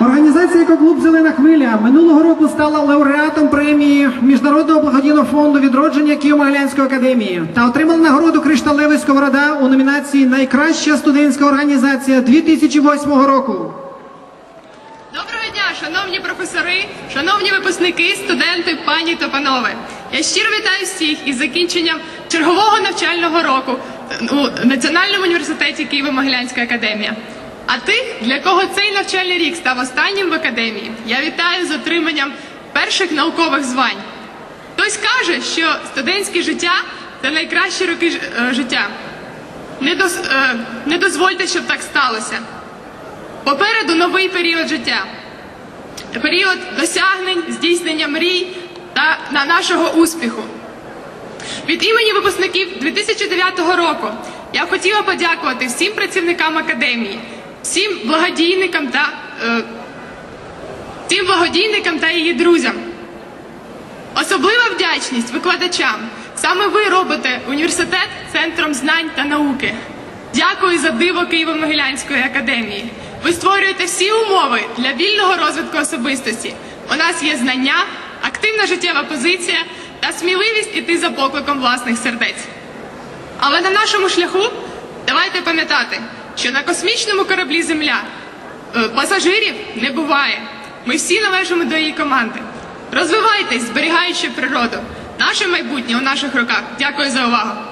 Організація «Екоклуб Зелена хвиля минулого року стала лауреатом премії Міжнародного благодійного фонду відродження Києво-Могилянської академії та отримала нагороду Кришталевий Сковорода у номінації Найкраща студентська організація 2008 року. Доброго дня, шановні професори, шановні випускники, студенти, пані та панове. Я щиро вітаю всіх із закінченням чергового навчального року у Національному університеті Києво-Могилянська академія. А тих, для кого цей навчальний рік став останнім в академії, я вітаю з отриманням перших наукових звань. Хтось каже, що студентське життя це найкращі роки е, життя. Не, доз, е, не дозвольте, щоб так сталося. Попереду новий період життя, період досягнень, здійснення мрій та на нашого успіху. Від імені випускників 2009 року я хотіла подякувати всім працівникам академії, всім благодійникам та е, всім благодійникам та її друзям. Особлива вдячність викладачам. Саме ви робите університет центром знань та науки. Дякую за диво Києво-Могилянської академії. Ви створюєте всі умови для вільного розвитку особистості. У нас є знання, активна життєва позиція та сміливість іти за покликом власних сердець. Але на нашому шляху давайте пам'ятати, що на космічному кораблі Земля е, пасажирів не буває. Ми всі належимо до її команди. Розвивайтесь, зберігаючи природу. Наше майбутнє у наших руках. Дякую за увагу.